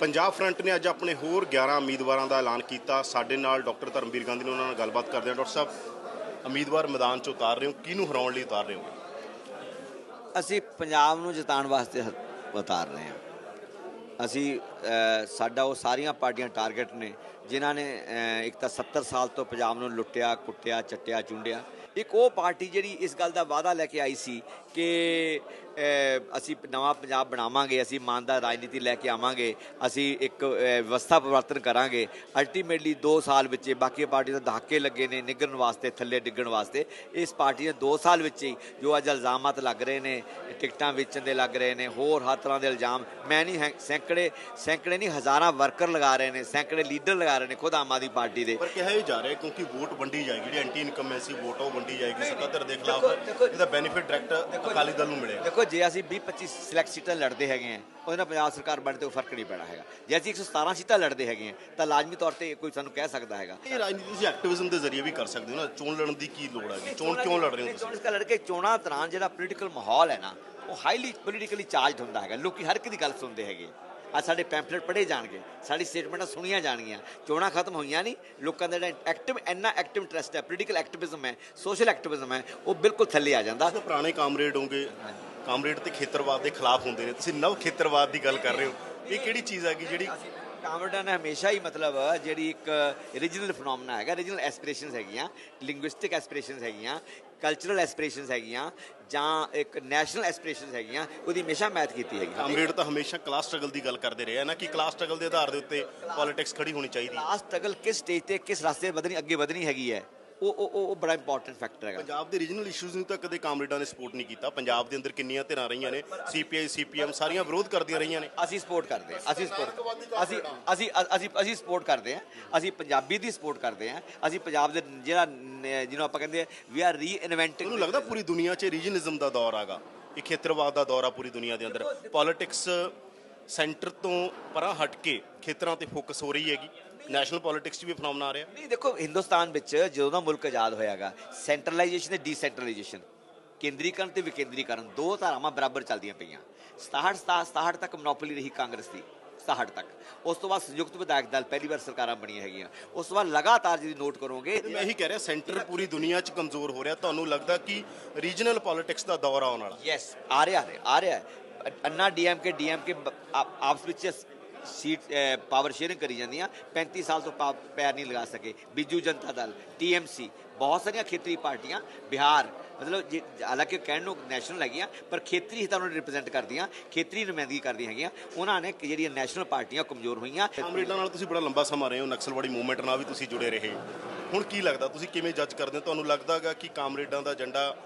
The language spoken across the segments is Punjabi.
ਪੰਜਾਬ ਫਰੰਟ ਨੇ ਅੱਜ ਆਪਣੇ ਹੋਰ 11 ਉਮੀਦਵਾਰਾਂ ਦਾ ਐਲਾਨ ਕੀਤਾ। ਸਾਡੇ ਨਾਲ ਡਾਕਟਰ ਧਰਮਵੀਰ ਗਾਂਧੀ ਨੇ ਉਹਨਾਂ ਨਾਲ ਗੱਲਬਾਤ ਕਰਦੇ ਹਾਂ। ਡਾਕਟਰ ਸਾਹਿਬ, ਉਮੀਦਵਾਰ ਮੈਦਾਨ 'ਚ ਉਤਾਰ ਰਹੇ ਹੋ। ਕਿਹਨੂੰ ਹਰਾਉਣ ਲਈ ਉਤਾਰ ਰਹੇ ਹੋ? ਅਸੀਂ ਪੰਜਾਬ ਨੂੰ ਜਿਤਾਉਣ ਵਾਸਤੇ ਉਤਾਰ ਰਹੇ ਹਾਂ। ਅਸੀਂ ਸਾਡਾ ਉਹ ਸਾਰੀਆਂ ਪਾਰਟੀਆਂ ਟਾਰਗੇਟ ਨੇ, ਜਿਨ੍ਹਾਂ ਨੇ ਇੱਕ ਤਾਂ 70 ਸਾਲ ਤੋਂ ਪੰਜਾਬ ਨੂੰ ਲੁੱਟਿਆ, ਕੁੱਟਿਆ, ਚੱਟਿਆ, ਚੁੰਡਿਆ। ਇੱਕ ਉਹ ਪਾਰਟੀ ਜਿਹੜੀ ਇਸ ਗੱਲ ਦਾ ਵਾਅਦਾ ਲੈ ਕੇ ਆਈ ਸੀ ਕਿ ਅਸੀਂ ਨਵਾਂ ਪੰਜਾਬ ਬਣਾਵਾਂਗੇ ਅਸੀਂ ਇਮਾਨਦਾਰ ਰਾਜਨੀਤੀ ਲੈ ਕੇ ਆਵਾਂਗੇ ਅਸੀਂ ਇੱਕ ਵਿਵਸਥਾ ਪਰਿਵਰਤਨ ਕਰਾਂਗੇ। ਅਲਟੀਮੇਟਲੀ 2 ਸਾਲ ਵਿੱਚ ਹੀ ਬਾਕੀ ਪਾਰਟੀਆਂ ਦੇ ਦਹਾਕੇ ਲੱਗੇ ਨੇ ਨਿਗਰਨ ਵਾਸਤੇ ਥੱਲੇ ਡਿੱਗਣ ਵਾਸਤੇ। ਇਸ ਪਾਰਟੀ ਨੇ 2 ਸਾਲ ਵਿੱਚ ਹੀ ਜੋ ਅੱਜ ਇਲਜ਼ਾਮਾਤ ਲੱਗ ਰਹੇ ਨੇ ਟਿਕਟਾਂ ਵੇਚਣ ਦੇ ਲੱਗ ਰਹੇ ਨੇ ਹੋਰ ਹਰ ਤਰ੍ਹਾਂ ਦੇ ਇਲਜ਼ਾਮ ਮੈਂ ਨਹੀਂ ਹੈ- ਸੈਂਕੜੇ ਸੈਂਕੜੇ ਨਹੀਂ ਹਜ਼ਾਰਾਂ ਵਰਕਰ ਲਗਾ ਰਹੇ ਨੇ ਸੈਂਕੜੇ ਲੀਡਰ ਲਗਾ ਰਹੇ ਨੇ ਖੁਦ ਆਮ ਆਦਮੀ ਪਾਰਟੀ ਦੇ। ਪਰ ਕਿਹਾ ਇਹ ਜਾ ਰਿਹਾ ਕਿਉਂਕਿ ਵੋਟ ਵੰਡੀ ਜਾਏਗੀ ਜਿਹੜੀ ਐਂਟੀ ਇਨਕਮੈਂਸੀ ਵੋਟ ਉਹ ਵੰਡੀ ਜਾਏਗੀ ਸੱਤਾਧਰ ਦੇ ਖਿਲਾਫ ਇਹਦਾ ਬੈਨੀਫਿਟ ਡਾਇਰੈਕਟ ਅਕਾਲੀ ਦਲ ਨੂੰ ਮਿਲੇਗਾ। ਦੇਖੋ ਜੇ ਅਸੀਂ 20 25 ਸਿਲੈਕਟ ਸੀਟਾਂ ਲੜਦੇ ਹੈਗੇ ਆ ਉਹਦੇ ਨਾਲ ਪੰਜਾਬ ਸਰਕਾਰ ਬਣਨ ਤੇ ਕੋਈ ਫ਼ਰਕ ਨਹੀਂ ਪੈਣਾ ਹੈਗਾ। ਜੇ ਅਸੀਂ 117 ਸੀਟਾਂ ਲੜਦੇ ਹੈਗੇ ਆ ਤਾਂ ਲਾਜ਼ਮੀ ਤੌਰ ਤੇ ਕੋਈ ਸਾਨੂੰ ਕਹਿ ਸਕਦਾ ਹੈਗਾ। ਇਹ ਰਾਜਨੀਤੀ ਤੁਸੀਂ ਐਕਟਿਵਿਜ਼ਮ ਦੇ ਜ਼ਰੀਏ ਵੀ ਕਰ ਸਕਦੇ ਹੋ ਨਾ। ਚੋਣ ਲੜਨ ਦੀ ਕੀ ਲੋੜ ਹੈ ਚੋਣ ਕਿਉਂ ਲੜ ਰਹੇ ਹੋ ਤੁਸੀਂ? ਚੋਣ ਇਸ ਲੜਕੇ ਚੋਣਾਂ ਦੌਰਾਨ ਜਿਹੜਾ ਪੋਲੀਟੀਕਲ ਮਾਹੌਲ ਹੈ ਨਾ ਉਹ ਹਾਈਲੀ ਪੋਲੀਟੀਕਲੀ ਚਾਰਜਡ ਹੁੰਦਾ ਹੈਗਾ। ਲੋਕੀ ਹਰ ਇੱਕ ਦੀ ਗੱਲ ਸੁਣਦੇ ਹੈਗੇ। ਆ ਸਾਡੇ ਪੈਂਫਲੇਟ ਪੜ੍ਹੇ ਜਾਣਗੇ ਸਾਡੀ ਸਟੇਟਮੈਂਟਾਂ ਸੁਣੀਆਂ ਜਾਣਗੀਆਂ ਚੋਣਾਂ ਖਤਮ ਹੋਈਆਂ ਨਹੀਂ ਲੋਕਾਂ ਦਾ ਜਿਹੜਾ ਐਕਟਿਵ ਇੰਨਾ ਐਕਟਿਵ ਇੰਟਰਸਟ ਹੈ ਪੋਲੀਟੀਕਲ ਐਕਟਿਵਿਜ਼ਮ ਹੈ ਸੋਸ਼ਲ ਐਕਟਿਵਿਜ਼ਮ ਹੈ ਉਹ ਬਿਲਕੁਲ ਥੱਲੇ ਆ ਜਾਂਦਾ। ਪੁਰਾਣੇ ਕਾਮਰੇਡ ਹੋਗੇ ਕਾਮਰੇਡ ਤੇ ਖੇਤਰਵਾਦ ਦੇ ਖਿਲਾਫ ਹੁੰਦੇ ਨੇ ਤੁਸੀਂ ਨਵ ਖੇਤਰਵਾਦ ਦੀ ਗੱਲ ਕਰ ਰਹੇ ਹੋ ਇਹ ਕਿਹੜੀ ਚੀਜ਼ ਹੈਗੀ ਜਿਹੜੀ ਕਾਮਰਡਨ ਨੇ ਹਮੇਸ਼ਾ ਹੀ ਮਤਲਬ ਜਿਹੜੀ ਇੱਕ ਰੀਜਨਲ ਫੀਨੋਮਨਾ ਹੈਗਾ ਰੀਜਨਲ ਐਸਪੀਰੇਸ਼ਨਸ ਹੈਗੀਆਂ ਲਿੰਗੁਇਸਟਿਕ ਐਸਪੀਰੇਸ਼ਨਸ ਹੈਗੀਆਂ ਕਲਚਰਲ ਐਸਪੀਰੇਸ਼ਨਸ ਹੈਗੀਆਂ ਜਾਂ ਇੱਕ ਨੈਸ਼ਨਲ ਐਸਪੀਰੇਸ਼ਨਸ ਹੈਗੀਆਂ ਉਹਦੀ ਹਮੇਸ਼ਾ ਮੈਥ ਕੀਤੀ ਹੈਗੀ। ਕਾਮਰੇਡ ਤਾਂ ਹਮੇਸ਼ਾ ਕਲਾਸ ਸਟਰਗਲ ਦੀ ਗੱਲ ਕਰਦੇ ਰਹੇ ਆ ਨਾ ਕਿ ਕਲਾਸ ਸਟਰਗਲ ਦੇ ਆਧਾਰ ਦੇ ਉੱਤੇ ਪੋਲਿਟਿਕਸ ਖੜੀ ਹੋਣੀ ਚਾਹੀਦੀ ਹੈ। ਲਾਸਟ ਸਟਰਗਲ ਕਿਸ ਸਟੇਜ ਤੇ ਕਿਸ ਰਸਤੇ ਵਧਣੀ ਅੱਗੇ ਵਧਣੀ ਹੈਗੀ ਹੈ। ਉਹ ਉਹ ਉਹ- ਬੜਾ ਇੰਪੋਰਟੈਂਟ ਫੈਕਟਰ ਹੈਗਾ। ਪੰਜਾਬ ਦੇ ਰੀਜਨਲ ਇਸ਼ੂਜ਼ ਨੂੰ ਤਾਂ ਕਦੇ ਕਾਮਰੇਡਾਂ ਨੇ ਸਪੋਰਟ ਨਹੀਂ ਕੀਤਾ। ਪੰਜਾਬ ਦੇ ਅੰਦਰ ਕਿੰਨੀਆਂ ਧਿਰਾਂ ਰਹੀਆਂ ਨੇ? ਸੀਪੀਆਈ ਸੀਪੀਐਮ ਸਾਰੀਆਂ ਵਿਰੋਧ ਕਰਦੀਆਂ ਰਹੀਆਂ ਨੇ। ਅਸੀਂ ਸਪੋਰਟ ਕਰਦੇ ਹਾਂ। ਅਸੀਂ ਸਪੋਰਟ ਅਸੀਂ ਅਸੀਂ ਅਸੀਂ ਅਸੀਂ ਸਪੋਰਟ ਕਰਦੇ ਹਾਂ। ਅਸੀਂ ਪੰਜਾਬੀ ਦੀ ਸਪੋਰਟ ਕਰਦੇ ਹਾਂ। ਅਸੀਂ ਪੰਜਾਬ ਦੇ ਜਿਹੜਾ ਨ- ਜਿਹਨੂੰ ਆਪਾਂ ਕਹਿੰਦੇ ਵੀ ਆਰ ਰੀਇਨਵੈਂਟਿੰਗ ਮੈਨੂੰ ਲੱਗਦਾ ਪੂਰੀ ਦੁਨੀਆ 'ਚ ਰੀਜਨਿਜ਼ਮ ਦਾ ਦੌਰ ਆਗਾ। ਇਹ ਖੇਤਰਵਾਦ ਦਾ ਦੌਰ ਆ ਪੂਰੀ ਦੁਨੀਆ ਦੇ ਅੰਦਰ। ਪੋਲਿਟਿਕਸ ਸੈਂਟਰ ਤੋਂ ਪਰਾਂ ਹਟ ਕੇ ਖੇਤਰਾਂ ਤੇ ਫੋਕਸ ਹੋ ਰਹੀ ਹੈਗੀ। ਨੈਸ਼ਨਲ ਪੋਲਿਟਿਕਸ 'ਚ ਵੀ ਫਨੋਮਨਾ ਆ ਰਿਹਾ। ਨਹੀਂ ਦੇਖੋ ਹਿੰਦੁਸਤਾਨ ਵਿੱਚ ਜਦੋਂ ਦਾ ਮੁਲਕ ਆਜ਼ਾਦ ਹੋਇਆਗਾ ਸੈਂਟਰਲਾਈਜੇਸ਼ਨ ਤੇ ਡੀਸੈਂਟਰਲਾਈਜੇਸ਼ਨ ਕੇਂਦਰੀਕਰਨ ਤੇ ਵਿਕੇਂਦਰੀਕਰਨ ਦੋ ਧਾਰਾਵਾਂ ਬਰਾਬਰ ਚੱਲਦੀਆਂ ਪਈਆਂ। 67 67 ਤੱਕ ਮੋਨੋਪੋਲੀ ਰਹੀ ਕਾਂਗਰਸ ਦੀ 67 ਤੱਕ। ਉਸ ਤੋਂ ਬਾਅਦ ਸੰਯੁਕਤ ਵਿਧਾਇਕ ਦਲ ਪਹਿਲੀ ਵਾਰ ਸਰਕਾਰਾਂ ਬਣੀਆਂ ਹੈਗੀਆਂ। ਉਸ ਤੋਂ ਬਾਅਦ ਲਗਾਤਾਰ ਜਿਹੜੀ ਨੋਟ ਕਰੋਗੇ ਮੈਂ ਇਹੀ ਕਹਿ ਰਿਹਾ ਸੈਂਟਰ ਪੂਰੀ ਦੁਨੀਆ 'ਚ ਕਮਜ਼ੋਰ ਹੋ ਰਿਹਾ। ਤੁਹਾਨੂੰ ਲੱਗਦਾ ਕਿ ਰੀਜਨਲ ਪੋਲਿਟਿਕਸ ਦਾ ਦੌਰ ਆਉਣ ਵਾਲਾ? ਯੈਸ ਆ ਰਿਹਾ ਹੈ ਆ ਰਿਹਾ ਹੈ। ਅੰਨਾ ਡੀਐਮਕੇ ਡੀਐਮਕੇ ਆਪਸ ਵਿੱਚ ਸੀਟ ਪਾਵਰ ਸ਼ੇਅਰਿੰਗ ਕਰੀ ਜਾਂਦੀਆਂ 35 ਸਾਲ ਤੋਂ ਪਾ- ਪੈਰ ਨਹੀਂ ਲਗਾ ਸਕੇ। ਬਿਜੂ ਜਨਤਾ ਦਲ ਟੀਐਮਸੀ ਬਹੁਤ ਸਾਰੀਆਂ ਖੇਤਰੀ ਪਾਰਟੀਆਂ, ਬਿਹਾਰ, ਮਤਲਬ ਜੇ- ਹਾਲਾਂਕਿ ਕਹਿਣ ਨੂੰ ਨੈਸ਼ਨਲ ਹੈਗੀਆਂ, ਪਰ ਖੇਤਰੀ ਹਿੱਤਾਂ ਨੂੰ ਰਿਪਰੈਜ਼ੈਂਟ ਕਰਦੀਆਂ, ਖੇਤਰੀ ਨੁਮਾਇੰਦਗੀ ਕਰਦੀਆਂ ਹੈਗੀਆਂ। ਉਹਨਾਂ ਨੇ ਜਿਹੜੀਆਂ ਨੈਸ਼ਨਲ ਪਾਰਟੀਆਂ ਕਮਜ਼ੋਰ ਹੋਈਆਂ। ਕਾਮਰੇਡਾਂ ਨਾਲ ਤੁਸੀਂ ਬੜਾ ਲੰਬਾ ਸਮਾਂ ਰਹੇ ਹੋ, ਨਕਸਲਵਾੜੀ ਮੂਵਮੈਂਟ ਨਾਲ ਵੀ ਤੁਸੀਂ ਜੁੜੇ ਰਹੇ ਹੁਣ ਕੀ ਲੱਗਦਾ, ਤੁਸੀਂ ਕਿਵੇਂ ਜੱਜ ਕਰਦੇ ਹੋ? ਤੁਹਾਨੂੰ ਲੱਗਦਾਗਾ ਕਿ ਕਾਮਰੇਡਾਂ ਦਾ ਏਜੰਡਾ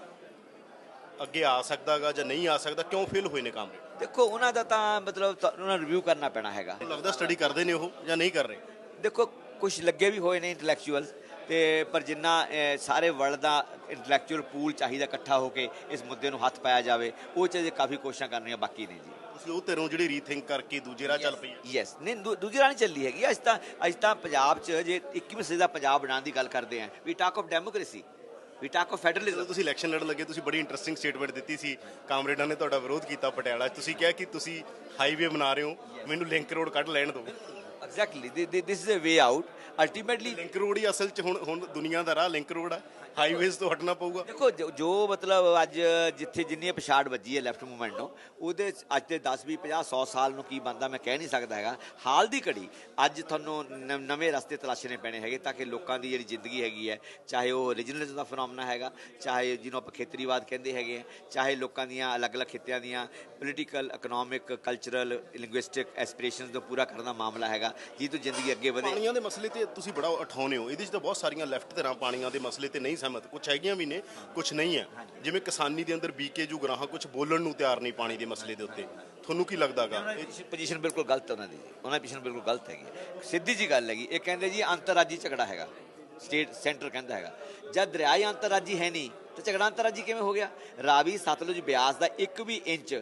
ਅੱਗੇ ਆ ਸਕਦਾਗਾ ਜਾਂ ਨਹੀਂ ਆ ਸਕਦਾ? ਕਿਉਂ ਫੇਲ ਹੋਏ ਨੇ ਕਾਮਰੇਡ ਦੇਖੋ ਉਹਨਾਂ ਦਾ ਤਾਂ ਮਤਲਬ ਉਹਨਾਂ ਨੂੰ ਰਿਵਿਊ ਕਰਨਾ ਪੈਣਾ ਹੈਗਾ। ਲੱਗਦਾ ਸਟੱਡੀ ਕਰਦੇ ਨੇ ਉਹ ਜਾਂ ਨਹੀਂ ਕਰ ਰਹੇ? ਦੇਖੋ ਕੁਝ ਲੱਗੇ ਵੀ ਹੋਏ ਨੇ ਇੰਟੈਲੈਕਚੁਅਲ ਤੇ ਪਰ ਜਿੰਨਾ ਸਾਰੇ ਵਰਲਡ ਦਾ ਇੰਟੈਲੈਕਚੁਅਲ ਪੂਲ ਚਾਹੀਦਾ ਇਕੱਠਾ ਹੋ ਕੇ ਇਸ ਮੁੱਦੇ ਨੂੰ ਹੱਥ ਪਾਇਆ ਜਾਵੇ ਉਹ ਚ ਅਜੇ ਕਾਫੀ ਕੋਸ਼ਿਸ਼ਾਂ ਕਰਨੀਆਂ ਬਾਕੀ ਨੇ ਜੀ। ਤੁਸੀਂ ਉਹ ਧਿਰੋਂ ਜਿਹੜੀ ਰੀਥਿੰਕ ਕਰਕੇ ਦੂਜੇ ਰਾਹ ਚੱਲ ਪਈ ਹੈ। ਯੈਸ ਨਹੀਂ ਦੂਜੀ ਰਾਹ ਨਹੀਂ ਚੱਲੀ ਹੈਗੀ। ਅੱਜ ਤਾਂ ਅੱਜ ਤਾਂ ਪੰਜਾਬ 'ਚ ਜੇ 21ਵੀਂ ਸਦੀ ਦਾ ਪੰਜਾਬ ਬਣਾਉਣ ਦੀ ਗੱਲ ਕਰਦੇ ਆਂ we talk of democracy we talk of federalism ਤੁਸੀਂ ਇਲੈਕਸ਼ਨ ਲੜਨ ਲੱਗੇ ਤੁਸੀਂ ਬੜੀ ਇੰਟਰਸਟਿੰਗ ਸਟੇਟਮੈਂਟ ਦਿੱਤੀ ਸੀ। ਕਾਮਰੇਡਾਂ ਨੇ ਤੁਹਾਡਾ ਵਿਰੋਧ ਕੀਤਾ ਪਟਿਆਲਾ ਤੁਸੀਂ ਕਿਹਾ ਕਿ ਤੁਸੀਂ ਹਾਈਵੇ ਬਣਾ ਰਹੇ ਹੋ। ਮੈਨੂੰ ਲਿੰਕ ਰੋਡ ਕੱਢ ਲੈਣ ਦਿਓ। Exactly this is a way out ultimately link road ਹੀ ਅਸਲ 'ਚ ਹੁਣ ਹੁਣ ਦੁਨੀਆ ਦਾ ਰਾਹ ਲਿੰਕ ਰੋਡ ਆ। ਹਾਈਵੇਜ਼ ਤੋਂ ਹਟਣਾ ਪਊਗਾ। ਦੇਖੋ ਜੋ- ਮਤਲਬ ਅੱਜ ਜਿੱਥੇ ਜਿੰਨੀ ਪਛਾੜ ਵੱਜੀ ਹੈ ਲੈਫਟ ਮੂਵਮੈਂਟ ਨੂੰ ਉਹਦੇ ਅੱਜ ਤੇ 10 20 50 100 ਸਾਲ ਨੂੰ ਕੀ ਬੰਦਾ ਮੈਂ ਕਹਿ ਨਹੀਂ ਸਕਦਾ ਹੈਗਾ। ਹਾਲ ਦੀ ਘੜੀ ਅੱਜ ਤੁਹਾਨੂੰ ਨ- ਨਵੇਂ ਰਸਤੇ ਤਲਾਸ਼ਣੇ ਪੈਣੇ ਹੈਗੇ ਤਾਂ ਕਿ ਲੋਕਾਂ ਦੀ ਜਿਹੜੀ ਜ਼ਿੰਦਗੀ ਹੈਗੀ ਹੈ ਚਾਹੇ ਉਹ ਰੀਜਨਲਿਜ਼ਮ ਦਾ ਫਨੋਮਨਾ ਹੈਗਾ ਚਾਹੇ ਜਿਹਨੂੰ ਆਪਾਂ ਖੇਤਰੀਵਾਦ ਕਹਿੰਦੇ ਹੈਗੇ ਆ ਚਾਹੇ ਲੋਕਾਂ ਦੀਆਂ ਅਲੱਗ-ਅਲੱਗ ਖਿੱਤਿਆਂ ਦੀਆਂ political economic cultural linguistic aspirations ਦਾ ਪੂਰਾ ਕਰਨ ਦਾ ਮਾਮਲਾ ਹੈਗਾ ਜੀ ਤੋਂ ਜ਼ਿੰਦਗੀ ਅੱਗੇ ਵਧੇ। ਪਾਣੀਆਂ ਦੇ ਮਸਲੇ ਤੇ ਤੁਸੀਂ ਬੜਾ ਉਠਾਉਨੇ ਹੋ। ਇਹਦੇ 'ਚ ਤਾਂ ਬਹੁਤ ਸਾਰੀਆਂ ਲੈਫਟ ਧਿਰਾਂ ਪਾਣੀਆਂ ਦੇ ਮਸਲੇ ਤੇ ਨਹੀਂ ਸਹਿਮਤ। ਕੁਝ ਹੈਗੀਆਂ ਵੀ ਨੇ ਕੁਝ ਨਹੀਂ ਹੈ। ਜਿਵੇਂ ਕਿਸਾਨੀ ਦੇ ਅੰਦਰ ਬੀਕੇ ਗਰਾਹਾਂ ਕੁਝ ਬੋਲਣ ਨੂੰ ਤਿਆਰ ਨਹੀਂ ਪਾਣੀ ਦੇ ਮਸਲੇ ਦੇ ਉੱਤੇ। ਤੁਹਾਨੂੰ ਕੀ ਲੱਗਦਾਗਾ ਪੋਜੀਸ਼ਨ ਬਿਲਕੁਲ ਗਲਤ ਉਹਨਾਂ ਦੀ। ਉਹਨਾਂ ਦੀ ਪੋਜੀਸ਼ਨ ਬਿਲਕੁਲ ਗਲਤ ਹੈਗੀ ਸਿੱਧੀ ਜੀ ਗੱਲ ਹੈਗੀ। ਇਹ ਕਹਿੰਦੇ ਜੀ ਅੰਤਰਰਾਜੀ ਝਗੜਾ ਹੈਗਾ। ਸਟੇਟ ਸੈਂਟਰ ਕਹਿੰਦਾ ਹੈਗਾ। ਜਦ ਦਰਿਆ ਅੰਤਰਰਾਜੀ ਹੈ ਨਹੀਂ, ਤੇ ਝਗੜਾ ਅੰਤਰਰਾਜੀ ਕਿਵੇਂ ਹੋ ਗਿਆ? ਰਾਵੀ ਸਤਲੁਜ ਬਿਆਸ ਦਾ ਇੱਕ ਵੀ ਇੰਚ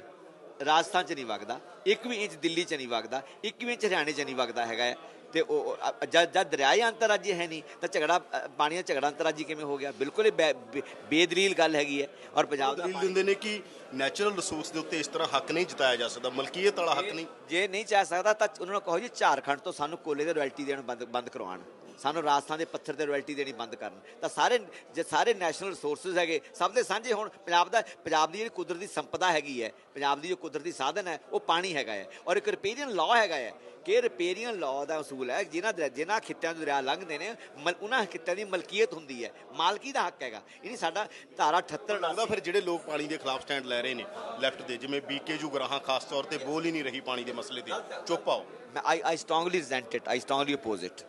ਰਾਜਸਥਾਨ ਚ ਨਹੀਂ ਵਗਦਾ, ਇੱਕ ਵੀ ਇੰਚ ਦਿੱਲੀ ਚ ਨਹੀਂ ਵਗਦਾ, ਇੱਕ ਵੀ ਇੰਚ ਹਰਿਆਣੇ ਚ ਨਹੀਂ ਵਗਦਾ ਹੈਗਾ ਤੇ ਉਹ ਜਦ ਜਦ ਦਰਿਆ ਹੀ ਅੰਤਰਰਾਜੀ ਹੈ ਨਹੀਂ ਤਾਂ ਝਗੜਾ ਪਾਣੀ ਦਾ ਝਗੜਾ ਅੰਤਰਰਾਜੀ ਕਿਵੇਂ ਹੋ ਗਿਆ? ਬਿਲਕੁਲ ਹੀ ਬੇ- ਬੇ- ਬੇਦਲੀਲ ਗੱਲ ਹੈਗੀ ਹੈ। ਔਰ ਪੰਜਾਬ ਦਾ ਦਿੰਦੇ ਨੇ ਕਿ ਨੈਚੁਰਲ ਰਿਸੋਰਸ ਦੇ ਉੱਤੇ ਇਸ ਤਰ੍ਹਾਂ ਹੱਕ ਨਹੀਂ ਜਤਾਇਆ ਜਾ ਸਕਦਾ ਮਲਕੀਅਤ ਵਾਲਾ ਹੱਕ ਨਹੀਂ। ਜੇ ਨਹੀਂ ਚਾਹ ਸਕਦਾ ਤਾਂ ਉਹਨਾਂ ਨੂੰ ਕਹੋ ਜੀ ਝਾਰਖੰਡ ਤੋਂ ਸਾਨੂੰ ਕੋਲੇ ਦੇ ਰਾਇਲਟੀ ਦੇਣ ਬੰਦ ਬੰਦ ਕਰਵਾਉਣ। ਸਾਨੂੰ ਰਾਜਸਥਾਨ ਦੇ ਪੱਥਰ ਤੇ ਰਾਇਲਟੀ ਦੇਣੀ ਬੰਦ ਕਰਨ। ਤਾਂ ਸਾਰੇ ਜੇ ਸਾਰੇ ਨੈਸ਼ਨਲ ਰਿਸੋਰਸਸ ਹੈਗੇ ਸਭ ਦੇ ਸਾਂਝੇ ਹੁਣ ਪੰਜਾਬ ਦਾ ਪੰਜਾਬ ਦੀ ਜਿਹੜੀ ਕੁਦਰਤੀ ਸੰਪਦਾ ਹੈਗੀ ਹੈ ਪੰਜਾਬ ਦੀ ਜੋ ਕੁਦਰਤੀ ਸਾਧਨ ਹੈ ਉਹ ਪਾਣੀ ਹੈਗਾ ਹੈ। ਔਰ ਇੱਕ ਰਿਪੇਰੀਅਨ ਲਾਅ ਹੈਗਾ ਹੈ ਕਿ ਰਿਪੇਰੀਅਨ ਲਾਅ ਦਾ ਅਸੂਲ ਹੈ ਜਿਨ੍ਹਾਂ ਜਿਨ੍ਹਾਂ ਖਿੱਤਿਆਂ ਤੋਂ ਦਰਿਆ ਲੰਘਦੇ ਨੇ ਉਹਨਾਂ ਖਿੱਤਿਆਂ ਦੀ ਮਲਕੀਅਤ ਹੁੰਦੀ ਹੈ। ਮਾਲਕੀ ਦਾ ਹੱਕ ਹੈਗਾ। ਇਹ ਨਹੀਂ ਸਾਡਾ ਧਾਰਾ 78 ਲੱਗਦਾ ਫਿਰ ਜਿਹੜੇ ਲੋਕ ਪਾਣੀ ਦੇ ਖਿਲਾਫ ਸਟੈਂਡ ਲੈ ਰਹੇ ਨੇ ਲੈਫਟ ਦੇ ਜਿਵੇਂ ਬੀਕੇ ਜੂ ਗਰਾਹਾਂ ਖਾਸ ਤੌਰ ਤੇ ਬੋਲ ਹੀ ਨਹੀਂ ਰਹੀ ਪਾਣੀ ਦੇ ਮਸਲੇ ਤੇ। ਚੁੱਪ ਆਓ। ਮੈਂ I I strongly resent it I strongly oppose it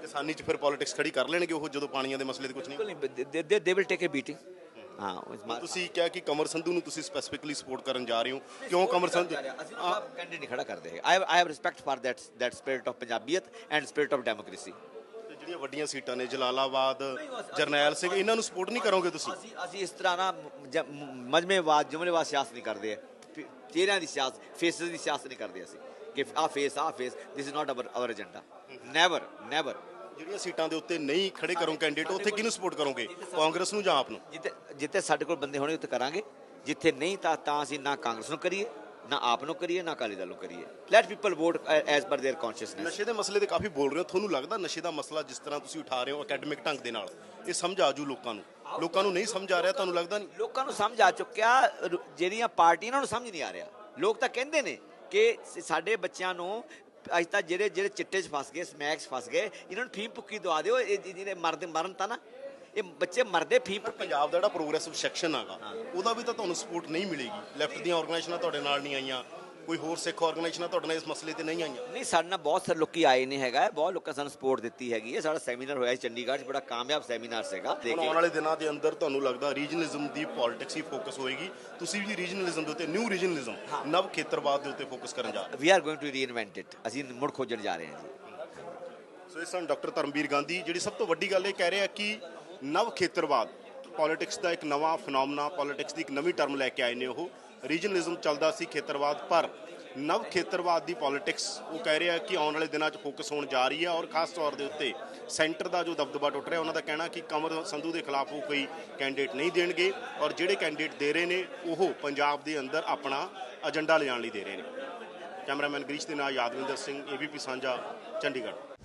ਕਿਸਾਨੀ ਚ ਫਿਰ ਪੋਲਿਟਿਕਸ ਖੜੀ ਕਰ ਲੈਣਗੇ ਉਹ ਜਦੋਂ ਪਾਣੀਆਂ ਦੇ ਮਸਲੇ ਤੇ ਕੁਝ ਨਹੀਂ? ਬਿਲਕੁਲ ਨਹੀਂ ਦੇ they will take a beating ਹਾਂ। ਤੁਸੀਂ ਕਿਹਾ ਕਿ ਕਮਰ ਸੰਧੂ ਨੂੰ ਤੁਸੀਂ ਸਪੈਸੀਫਿਕਲੀ ਸਪੋਰਟ ਕਰਨ ਜਾ ਰਹੇ ਹੋ। ਕਿਉਂ ਕਮਰ ਸੰਧੂ ਅਸੀਂ ਕੈਂਡੀਡੇਟ ਨਹੀਂ ਖੜਾ ਕਰਦੇ ਹੈ I I have respect for that that spirit of Punjabiyat and spirit of democracy ਤੇ ਜਿਹੜੀਆਂ ਵੱਡੀਆਂ ਸੀਟਾਂ ਨੇ ਜਲਾਲਾਬਾਦ ਜਰਨੈਲ ਸਿੰਘ ਇਹਨਾਂ ਨੂੰ ਸਪੋਰਟ ਨਹੀਂ ਕਰੋਗੇ ਤੁਸੀਂ? ਅਸੀਂ ਅਸੀਂ ਇਸ ਤਰ੍ਹਾਂ ਨਾ ਮਜਮੇਵਾਦ ਜੁਮਲੇਵਾਦ ਸਿਆਸਤ ਨਹੀਂ ਕਰਦੇ। ਚਿਹਰਿਆਂ ਦੀ ਸਿਆਸਤ ਫੇਸਸ ਦੀ ਸਿਆਸਤ ਨਹੀਂ ਕਰਦੇ ਅਸੀਂ। ਆ ਫੇਸ ਆ face this is not our our agenda never never ਜਿਹੜੀਆਂ ਸੀਟਾਂ ਦੇ ਉੱਤੇ ਨਹੀਂ ਖੜੇ ਕਰੋ ਕੈਂਡੀਡੇਟ ਉੱਥੇ ਕਿਹਨੂੰ ਸਪੋਰਟ ਕਰੋਗੇ ਕਾਂਗਰਸ ਨੂੰ ਜਾਂ ਆਪ ਨੂੰ ਜਿੱਥੇ ਜਿੱਥੇ ਸਾਡੇ ਕੋਲ ਬੰਦੇ ਹੋਣੇ ਉੱਥੇ ਕਰਾਂਗੇ ਜਿੱਥੇ ਨਹੀਂ ਤਾਂ ਤਾਂ ਅਸੀਂ ਨਾ ਕਾਂਗਰਸ ਨੂੰ ਕਰੀਏ ਨਾ ਆਪ ਨੂੰ ਕਰੀਏ ਨਾ ਅਕਾਲੀ ਦਲ ਨੂੰ ਕਰੀਏ let people vote as per their consciousness ਨਸ਼ੇ ਦੇ ਮਸਲੇ ਤੇ ਕਾਫੀ ਬੋਲ ਰਹੇ ਹੋ ਤੁਹਾਨੂੰ ਲੱਗਦਾ ਨਸ਼ੇ ਦਾ ਮਸਲਾ ਜਿਸ ਤਰ੍ਹਾਂ ਤੁਸੀਂ ਉਠਾ ਰਹੇ ਹੋ ਅਕੈਡਮਿਕ ਢੰਗ ਦੇ ਨਾਲ ਇਹ ਸਮਝ ਆਜੂ ਲੋਕਾਂ ਨੂੰ ਲੋਕਾਂ ਨੂੰ ਨਹੀਂ ਸਮਝ ਆ ਰਿਹਾ ਤੁਹਾਨੂੰ ਲੱਗਦਾ ਨਹੀਂ ਲੋਕਾਂ ਨੂੰ ਸਮਝ ਆ ਚੁੱਕਿਆ ਰ- ਜਿਹੜੀਆਂ ਪਾਰਟੀਆਂ ਉਹਨਾਂ ਨੂੰ ਸਮਝ ਨਹੀਂ ਆ ਰਿਹਾ ਲੋਕ ਤਾਂ ਕਹਿੰਦੇ ਨੇ ਕਿ ਸਾਡੇ ਬੱਚਿਆਂ ਨੂੰ ਅੱਜ ਤਾਂ ਜਿਹੜੇ ਜਿਹੜੇ ਚਿੱਟੇ 'ਚ ਫਸ ਗਏ ਸਮੈਕਸ ਫਸ ਗਏ ਇਹਨਾਂ ਨੂੰ ਫੀਮ ਭੁੱਕੀ ਦਵਾ ਦਿਓ ਇਹ ਜਿਹਨੇ ਮਰਦੇ ਮਰਨ ਤਾਂ ਨਾ ਇਹ ਬੱਚੇ ਮਰਦੇ ਫੀਮ ਭੁੱਕੀ ਪੰਜਾਬ ਦਾ ਜਿਹੜਾ ਪ੍ਰੋਗਰੈਸਿਵ ਸੈਕਸ਼ਨ ਹੈਗਾ ਉਹਦਾ ਵੀ ਤਾਂ ਤੁਹਾਨੂੰ ਸਪੋਰਟ ਨਹੀਂ ਮਿਲੇਗੀ। ਲੈਫਟ ਦੀਆਂ ਆਰਗੇਨਾਈਜ਼ੇਸ਼ਨਾਂ ਤੁਹਾਡੇ ਨਾਲ ਨਹੀਂ ਆਈਆਂ ਕੋਈ ਹੋਰ ਸਿੱਖ ਆਰਗੇਨਾਈਜ਼ੇਸ਼ਨਾਂ ਤੁਹਾਡੇ ਨਾਲ ਇਸ ਮਸਲੇ ਤੇ ਨਹੀਂ ਆਈਆਂ? ਨਹੀਂ ਸਾਡੇ ਨਾਲ ਬਹੁਤ ਸਾਰੇ ਲੋਕੀ ਆਏ ਨੇ ਹੈਗਾ। ਬਹੁਤ ਲੋਕਾਂ ਸਾਨੂੰ ਸਪੋਰਟ ਦਿੱਤੀ ਹੈਗੀ ਹੈ। ਸਾਡਾ ਸੈਮੀਨਾਰ ਹੋਇਆ ਸੀ ਚੰਡੀਗੜ੍ਹ 'ਚ ਬੜਾ ਕਾਮਯਾਬ ਸੈਮੀਨਾਰ ਸੀਗਾ। ਹੁਣ ਆਉਣ ਵਾਲੇ ਦਿਨਾਂ ਦੇ ਅੰਦਰ ਤੁਹਾਨੂੰ ਲੱਗਦਾ ਰੀਜਨਲਿਜ਼ਮ ਦੀ ਪੋਲਿਟਿਕਸ ਹੀ ਫੋਕਸ ਹੋਏਗੀ? ਤੁਸੀਂ ਵੀ ਰੀਜਨਲਿਜ਼ਮ ਦੇ ਉੱਤੇ ਨਿਊ ਰੀਜਨਲਿਜ਼ਮ ਨਵ ਖੇਤਰਵਾਦ ਦੇ ਉੱਤੇ ਫੋਕਸ ਕਰਨ ਜਾ ਰਹੇ we are going to reinvent it ਅਸੀਂ ਮੁੜ ਖੋਜਣ ਜਾ ਰਹੇ ਹਾਂ ਜੀ। ਸੋ ਇਸ ਸਨ ਡਾਕਟਰ ਧਰਮਵੀਰ ਗਾਂਧੀ ਜਿਹੜੀ ਸਭ ਤੋਂ ਵੱਡੀ ਗੱਲ ਇਹ ਕਹਿ ਰਹੇ ਆ ਕਿ ਨਵ ਖੇਤਰਵਾਦ ਪੋਲਿਟਿਕਸ ਦਾ ਇੱਕ ਨਵਾਂ ਫਨੋਮਨਾ ਪੋਲਿਟਿਕਸ ਦੀ ਇੱਕ ਨਵੀਂ ਟਰਮ ਲੈ ਕੇ ਆਏ ਨੇ ਉਹ। ਰੀਜਨਲਿਜ਼ਮ ਚੱਲਦਾ ਸੀ ਖੇਤਰਵਾਦ, ਪਰ ਨਵ ਖੇਤਰਵਾਦ ਦੀ ਪੋਲਿਟਿਕਸ ਉਹ ਕਹਿ ਰਿਹਾ ਕਿ ਆਉਣ ਵਾਲੇ ਦਿਨਾਂ 'ਚ ਫੋਕਸ ਹੋਣ ਜਾ ਰਹੀ ਹੈ ਔਰ ਖਾਸ ਤੌਰ ਦੇ ਉੱਤੇ ਸੈਂਟਰ ਦਾ ਜੋ ਦਬਦਬਾ ਟੁੱਟ ਰਿਹਾ, ਉਹਨਾਂ ਦਾ ਕਹਿਣਾ ਕਿ ਕਮਰ ਸੰਧੂ ਦੇ ਖਿਲਾਫ ਉਹ ਕੋਈ ਕੈਂਡੀਡੇਟ ਨਹੀਂ ਦੇਣਗੇ ਔਰ ਜਿਹੜੇ ਕੈਂਡੀਡੇਟ ਦੇ ਰਹੇ ਨੇ, ਉਹ ਪੰਜਾਬ ਦੇ ਅੰਦਰ ਆਪਣਾ ਏਜੰਡਾ ਲਿਜਾਣ ਲਈ ਦੇ ਰਹੇ ਨੇ। ਕੈਮਰਾਮੈਨ ਗ੍ਰੀਸ਼ ਦੇ ਨਾਲ ਯਾਦਵਿੰਦਰ ਸਿੰਘ ਏਬੀਪੀ ਸਾਂਝਾ, ਚੰਡੀਗੜ੍ਹ।